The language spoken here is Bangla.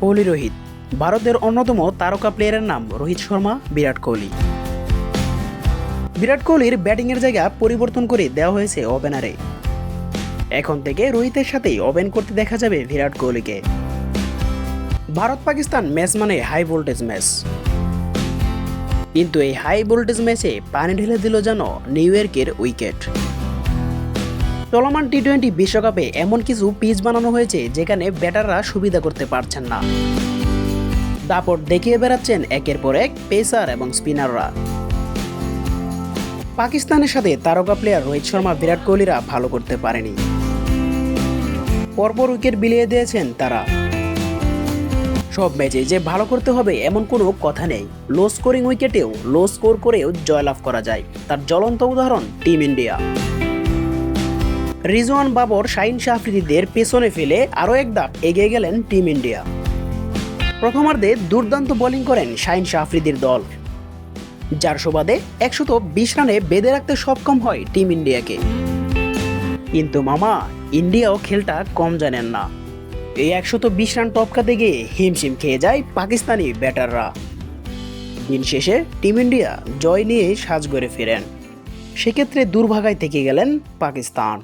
কোহলি, রোহিত। ভারতের অন্যতম তারকা প্লেয়ারের নাম রোহিত শর্মা, বিরাট কোহলি। বিরাট কোহলির ব্যাটিংয়ের জায়গা পরিবর্তন করে দেওয়া হয়েছে ওপেনারে। এখন থেকে রোহিতের সাথেই ওপেন করতে দেখা যাবে বিরাট কোহলিকে। ভারত পাকিস্তান ম্যাচ মানে হাই ভোল্টেজ ম্যাচ কিন্তু এই হাই ভোল্টেজ ম্যাচে পানি ঢেলে দিল যেন নিউ ইয়র্কের উইকেট চলমান টি টোয়েন্টি বিশ্বকাপে এমন কিছু পিচ বানানো হয়েছে যেখানে ব্যাটাররা সুবিধা করতে পারছেন না। দাপট দেখিয়ে বেড়াচ্ছেন একের পর এক পেসার এবং স্পিনাররা। পাকিস্তানের সাথে তারকা প্লেয়ার রোহিত শর্মা, বিরাট কোহলিরা ভালো করতে পারেনি। পরপর উইকেট বিলিয়ে দিয়েছেন তারা। সব ম্যাচে যে ভালো করতে হবে এমন কোনো কথা নেই। লো স্কোরিং উইকেটেও লো স্কোর করেও জয়লাভ করা যায়। তার জ্বলন্ত উদাহরণ টিম ইন্ডিয়া। রিজওয়ান বাবর শাহিন শাহফ্রিদিদের পেছনে ফেলে আরও এক ধাপ এগিয়ে গেলেন টিম ইন্ডিয়া। প্রথমার্ধে দুর্দান্ত বোলিং করেন শাহিন শাহফ্রিদির দল। যার সুবাদে একশত বিশ রানে বেঁধে রাখতে সক্ষম হয় টিম ইন্ডিয়াকে। কিন্তু মামা, ইন্ডিয়াও খেলটা কম জানেন না। এই একশত বিশ রান টপকাতে গিয়ে হিমশিম খেয়ে যায় পাকিস্তানি ব্যাটাররা। দিন শেষে টিম ইন্ডিয়া জয় নিয়ে সাজগড়ে ফেরেন। সেক্ষেত্রে দুর্ভাগায় থেকে গেলেন পাকিস্তান।